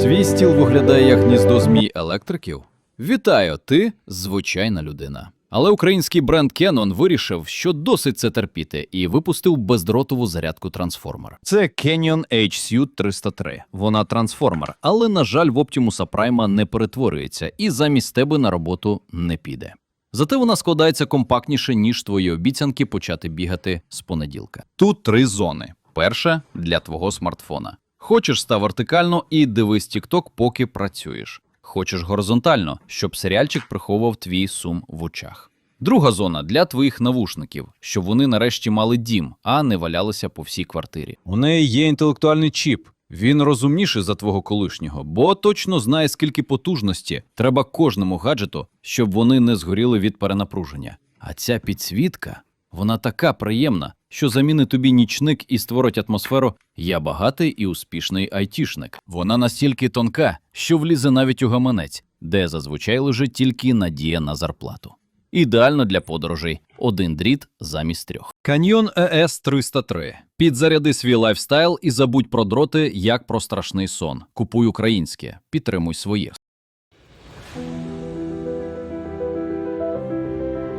Твій стіл виглядає як гніздо змій електриків? Вітаю, ти звичайна людина. Але український бренд Canon вирішив, що досить це терпіти, і випустив бездротову зарядку трансформер. Це Canyon HSU 303. Вона трансформер, але на жаль, в Optimus Prime не перетворюється і замість тебе на роботу не піде. Зате вона складається компактніше, ніж твої обіцянки почати бігати з понеділка. Тут три зони. Перша для твого смартфона. Хочеш став вертикально і дивись TikTok, поки працюєш. Хочеш горизонтально, щоб серіальчик приховував твій сум в очах. Друга зона для твоїх навушників, щоб вони нарешті мали дім, а не валялися по всій квартирі. У неї є інтелектуальний чіп. Він розумніший за твого колишнього, бо точно знає, скільки потужності треба кожному гаджету, щоб вони не згоріли від перенапруження. А ця підсвітка, вона така приємна, що замінить тобі нічник і створить атмосферу Я багатий і успішний айтішник. Вона настільки тонка, що влізе навіть у гаманець, де зазвичай лежить тільки надія на зарплату. Ідеально для подорожей один дріт замість трьох. Каньйон ЕС 303. Підзаряди свій лайфстайл і забудь про дроти, як про страшний сон. Купуй українське, підтримуй своє.